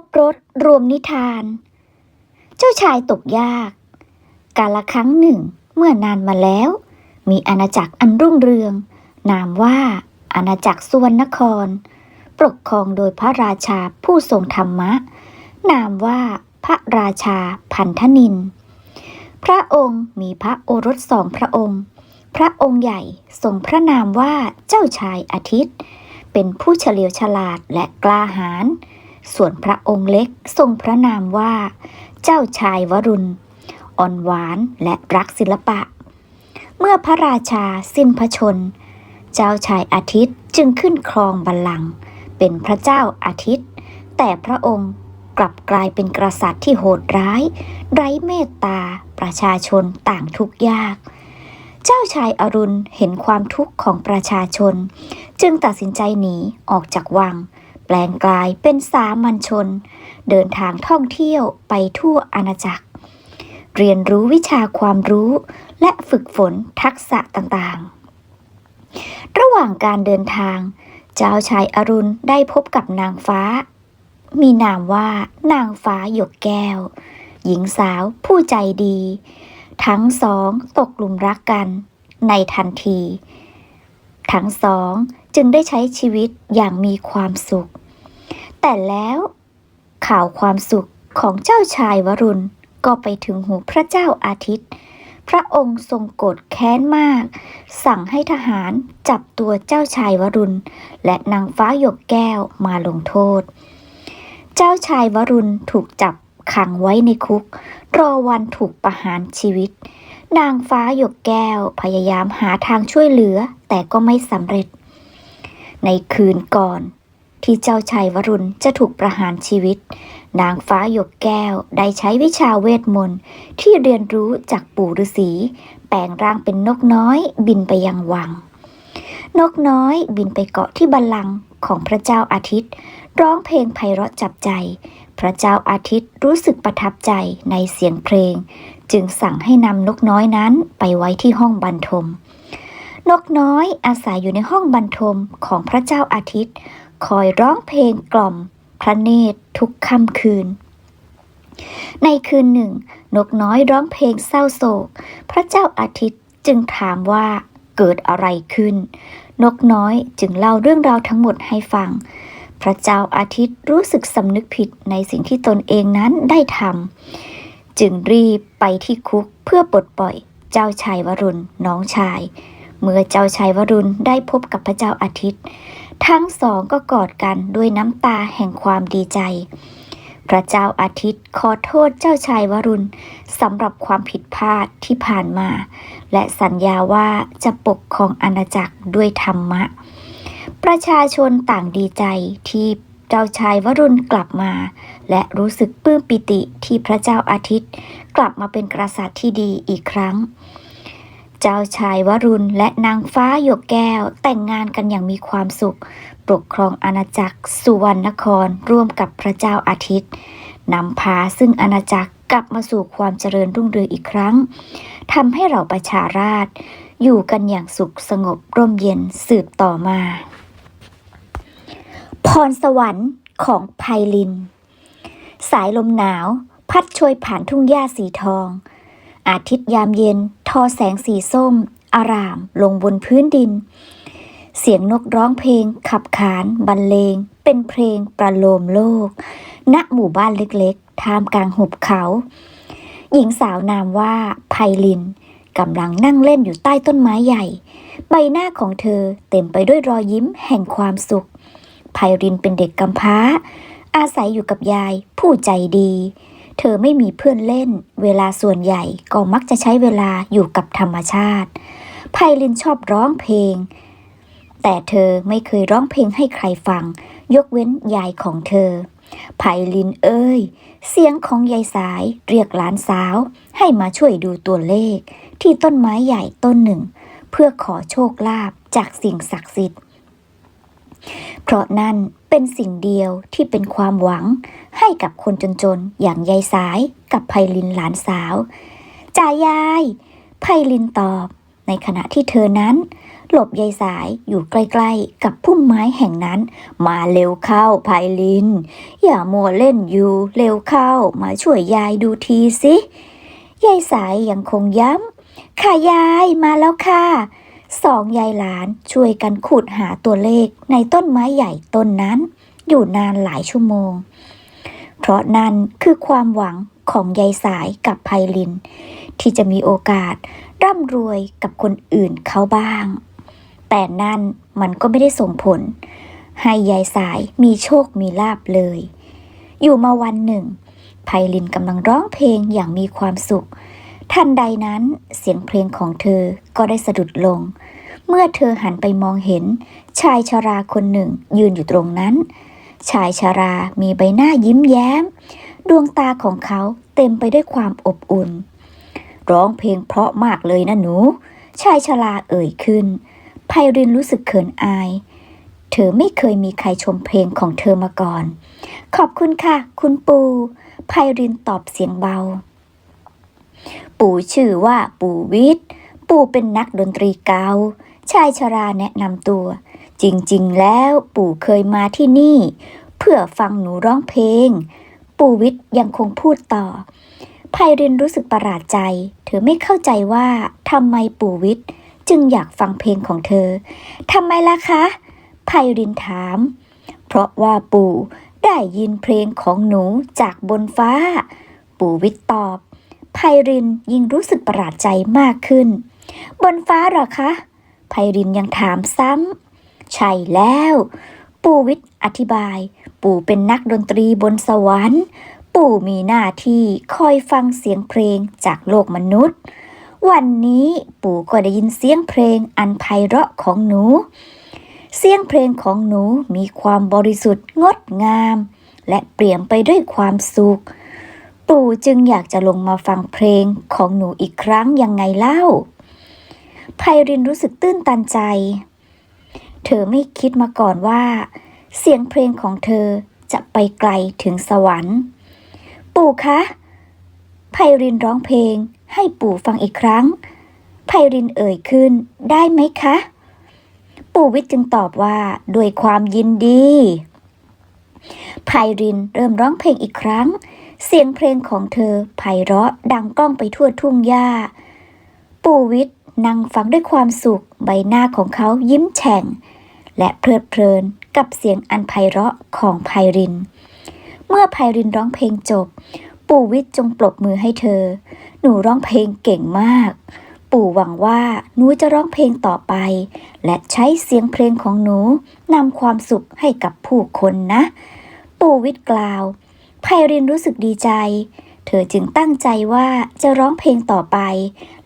บรถรวมนิทาน เจ้าชายตกยาก กาละครั้งหนึ่งเมื่อนานมาแล้ว มีอาณาจักรอันรุ่งเรือง นามว่าอาณาจักรสุวรรณคร ปกครองโดยพระราชาผู้ทรงธรรมะ นามว่าพระราชาพันธนิน พระองค์มีพระโอรสสองพระองค์ พระองค์ใหญ่ทรงพระนามว่าเจ้าชายอาทิตย์ เป็นผู้เฉลียวฉลาดและกล้าหาญ ส่วนพระองค์เล็กทรงพระนามว่า เจ้าชายวรุณ อ่อนหวานและรักศิลปะ เมื่อพระราชาสิ้นพระชน เจ้าชายอาทิตย์จึงขึ้นครองบัลลังก์เป็นพระเจ้าอาทิตย์ แต่พระองค์กลับกลายเป็นกษัตริย์ที่โหดร้าย ไร้เมตตา ประชาชนต่างทุกข์ยาก เจ้าชายอรุณเห็นความทุกข์ของประชาชน จึงตัดสินใจหนีออกจากวัง ลงกลายเป็นสามัญชน เดินทางท่องเที่ยวไปทั่วอาณาจักร เรียนรู้วิชาความรู้และฝึกฝนทักษะต่างๆ ระหว่างการเดินทาง เจ้าชายอรุณได้พบกับนางฟ้า มีนามว่านางฟ้าหยกแก้ว หญิงสาวผู้ใจดี ทั้งสองตกหลุมรักกันในทันที ทั้งสองจึงได้ใช้ชีวิตอย่างมีความสุข แต่แล้ว ข่าวความสุขของเจ้าชายวรุณ ก็ไปถึงหูพระเจ้าอาทิตย์ พระองค์ทรงโกรธแค้นมาก สั่งให้ทหารจับตัวเจ้าชายวรุณ และนางฟ้าหยกแก้วมาลงโทษ เจ้าชายวรุณถูกจับขังไว้ในคุก รอวันถูกประหารชีวิต นางฟ้าหยกแก้วพยายามหาทางช่วยเหลือแต่ก็ไม่สำเร็จ ในคืนก่อน ที่เจ้าชายวรุณจะถูกประหารชีวิต นางฟ้าหยกแก้วได้ใช้วิชาเวทมนต์ที่เรียนรู้จากปู่ฤาษีแปลงร่างเป็นนกน้อยบินไปยังวัง นกน้อยบินไปเกาะที่บัลลังก์ของพระเจ้าอาทิตย์ ร้องเพลงไพเราะจับใจ พระเจ้าอาทิตย์รู้สึกประทับใจในเสียงเพลง จึงสั่งให้นำนกน้อยนั้นไปไว้ที่ห้องบรรทมนกน้อยอาศัยอยู่ในห้องบรรทมของพระเจ้าอาทิตย์ คอยร้องเพลงกล่อมพระเนตรทุกค่ำคืน ในคืนหนึ่ง นกน้อยร้องเพลงเศร้าโศก พระเจ้าอาทิตย์จึงถามว่าเกิดอะไรขึ้น นกน้อยจึงเล่าเรื่องราวทั้งหมดให้ฟัง พระเจ้าอาทิตย์รู้สึกสำนึกผิดในสิ่งที่ตนเองนั้นได้ทำจึงรีบไปที่คุกเพื่อปลดปล่อยเจ้าชายวรุณน้องชาย เมื่อเจ้าชายวรุณได้พบกับพระเจ้าอาทิตย์ ทั้งสองก็กอดกันด้วยน้ำตาแห่งความดีใจ พระเจ้าอาทิตย์ขอโทษเจ้าชายวรุณสำหรับความผิดพลาดที่ผ่านมา และสัญญาว่าจะปกครองอาณาจักรด้วยธรรมะ ประชาชนต่างดีใจที่เจ้าชายวรุณกลับมา และรู้สึกปลื้มปิติที่พระเจ้าอาทิตย์ กลับมาเป็นกษัตริย์ที่ดีอีกครั้ง จ้าชายวรุณและนางฟ้าหยกแก้ว แต่งงานกันอย่างมีความสุข ปกครองอาณาจักรสุวรรณคร ร่วมกับพระเจ้าอาทิตย์นำพาซึ่งอาณาจักรกลับมาสู่ความเจริญรุ่งเรืองอีกครั้งทำให้เราประชาราษฎร์อยู่กันอย่างสุขสงบร่มเย็นสืบต่อมา พรสวรรค์ของไพลิน สายลมหนาว พัดโชยผ่านทุ่งหญ้าสีทอง อาทิตย์ยามเย็น ทอแสงสีส้ม อารามลงบนพื้นดิน เสียงนกร้องเพลง ขับขานบรรเลง เป็นเพลงประโลมโลก ณหมู่บ้านเล็กๆ ท่ามกลางหุบเขา หญิงสาวนามว่าไพลินกำลังนั่งเล่นอยู่ใต้ต้นไม้ใหญ่ ใบหน้าของเธอเต็มไปด้วยรอยยิ้มแห่งความสุขไพรินเป็นเด็กกำพร้า อาศัยอยู่กับยายผู้ใจดี เธอไม่มีเพื่อนเล่น เวลาส่วนใหญ่ก็มักจะใช้เวลาอยู่กับธรรมชาติ ไพลินชอบร้องเพลง แต่เธอไม่เคยร้องเพลงให้ใครฟัง ยกเว้นยายของเธอ ไพลินเอ้ย เสียงของยายสายเรียกหลานสาว ให้มาช่วยดูตัวเลข ที่ต้นไม้ใหญ่ต้นหนึ่ง เพื่อขอโชคลาภจากสิ่งศักดิ์สิทธิ์ เพราะนั่นเป็นสิ่งเดียวที่เป็นความหวังให้กับคนจนๆ อย่างยายสายกับไพลินหลานสาวจ่ายายไพลินตอบ ในขณะที่เธอนั้น หลบยายสายอยู่ใกล้ๆ กับพุ่มไม้แห่งนั้น มาเร็วเข้าไพลิน อย่ามัวเล่นอยู่เร็วเข้ามาช่วยยายดูทีสิยายสายยังคงย้ำค่ะยายมาแล้วค่ะ สองยายหลานช่วยกันขุดหาตัวเลขในต้นไม้ใหญ่ต้นนั้น อยู่นานหลายชั่วโมง เพราะนั่นคือความหวังของยายสายกับไพลิน ที่จะมีโอกาสร่ำรวยกับคนอื่นเขาบ้าง แต่นั่นมันก็ไม่ได้ส่งผล ให้ยายสายมีโชคมีลาบเลย อยู่มาวันหนึ่งไพลินกำลังร้องเพลงอย่างมีความสุข ทันใดนั้นเสียงเพลงของเธอก็ได้สะดุดลง เมื่อเธอหันไปมองเห็น ชายชราคนหนึ่งยืนอยู่ตรงนั้น ชายชรามีใบหน้ายิ้มแย้ม ดวงตาของเขาเต็มไปด้วยความอบอุ่น ร้องเพลงเพราะมากเลยนะหนู ชายชราเอ่ยขึ้นไพรินรู้สึกเขินอาย เธอไม่เคยมีใครชมเพลงของเธอมาก่อน ขอบคุณค่ะ คุณปูไพรินตอบเสียงเบา ปู่ชื่อว่าปู่วิทย์ ปู่เป็นนักดนตรีเก่าชายชราแนะนำตัว จริงๆ แล้วปู่เคยมาที่นี่ เพื่อฟังหนูร้องเพลง ปู่วิทย์ยังคงพูดต่อไพรินรู้สึกประหลาดใจ เธอไม่เข้าใจว่าทำไมปู่วิทย์จึงอยากฟังเพลงของเธอทำไมล่ะคะไพรินถาม เพราะว่าปู่ได้ยินเพลงของหนูจากบนฟ้า ปู่วิทย์ตอบ ไพรินยิ่งรู้สึกประหลาดใจมากขึ้น บนฟ้าหรอคะ ไพรินยังถามซ้ำ ใช่แล้ว ปู่วิทย์อธิบาย ปู่เป็นนักดนตรีบนสวรรค์ ปู่มีหน้าที่คอยฟังเสียงเพลงจากโลกมนุษย์ วันนี้ปู่ก็ได้ยินเสียงเพลงอันไพเราะของหนู เสียงเพลงของหนูมีความบริสุทธิ์งดงาม และเปลี่ยมไปด้วยความสุข ปู่จึงอยากจะลงมาฟังเพลงของหนูอีกครั้งยังไงเล่าไพรินรู้สึกตื้นตันใจ เธอไม่คิดมาก่อนว่า เสียงเพลงของเธอจะไปไกลถึงสวรรค์ ปู่คะไพรินร้องเพลงให้ปู่ฟังอีกครั้งไพรินเอ่ยขึ้นได้ไหมคะ ปู่วิทย์จึงตอบว่าด้วยความยินดีไพรินเริ่มร้องเพลงอีกครั้ง เสียงเพลงของเธอไพเราะดังก้องไปทั่วทุ่งหญ้า ปู่วิทย์นั่งฟังด้วยความสุขใบหน้าของเขายิ้มแฉ่ง และเพลิดเพลินกับเสียงอันไพเราะของไพริน เมื่อไพรินร้องเพลงจบ ปู่วิทย์จงปรบมือให้เธอ หนูร้องเพลงเก่งมาก ปู่หวังว่าหนูจะร้องเพลงต่อไป และใช้เสียงเพลงของหนูนำความสุขให้กับผู้คนนะ ปู่วิทย์กล่าว ไพรินรู้สึกดีใจ เธอจึงตั้งใจว่าจะร้องเพลงต่อไป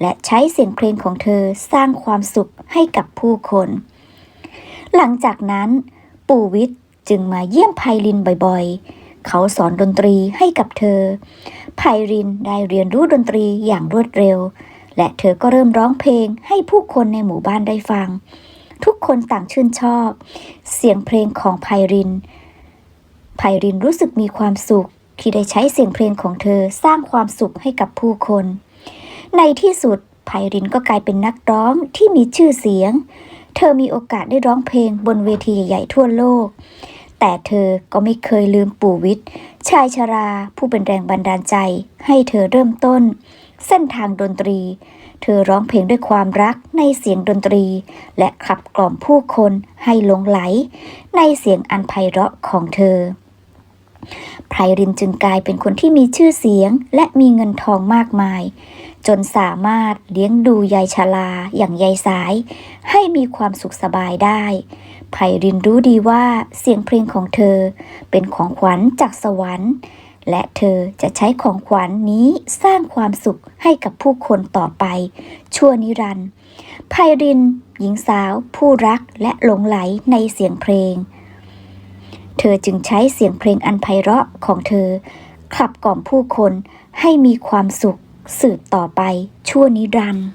และใช้เสียงเพลงของเธอสร้างความสุขให้กับผู้คน หลังจากนั้น ปู่วิทย์จึงมาเยี่ยมไพรินบ่อยๆ เขาสอนดนตรีให้กับเธอ ไพรินได้เรียนรู้ดนตรีอย่างรวดเร็ว และเธอก็เริ่มร้องเพลงให้ผู้คนในหมู่บ้านได้ฟัง ทุกคนต่างชื่นชอบ เสียงเพลงของไพริน ไพรินรู้สึกมีความสุข ที่ได้ใช้เสียงเพลงของเธอสร้างความสุขให้กับผู้คน ในที่สุดไพรินก็กลายเป็นนักร้องที่มีชื่อเสียง เธอมีโอกาสได้ร้องเพลงบนเวทีใหญ่ๆทั่วโลก แต่เธอก็ไม่เคยลืมปู่วิทย์ชายชราผู้เป็นแรงบันดาลใจ ให้เธอเริ่มต้น เส้นทางดนตรี เธอร้องเพลงด้วยความรักในเสียงดนตรี และขับกล่อมผู้คนให้หลงไหล ในเสียงอันไพเราะของเธอ ไพรินจึงกลายเป็นคนที่มีชื่อเสียงและมีเงินทองมากมาย จนสามารถเลี้ยงดูยายชราอย่างยายสาย ให้มีความสุขสบายได้ไพรินรู้ดีว่าเสียงเพลงของเธอ เป็นของขวัญจากสวรรค์ และเธอจะใช้ของขวัญนนี้สร้างความสุขให้กับผู้คนต่อไป ชั่วนิรันดร์ไพริน หญิงสาว ผู้รักและหลงไหลในเสียงเพลง เธอจึงใช้เสียงเพลงอันไพเราะของเธอ ขับกล่อมผู้คนให้มีความสุขสืบต่อไปชั่วนิรันดร์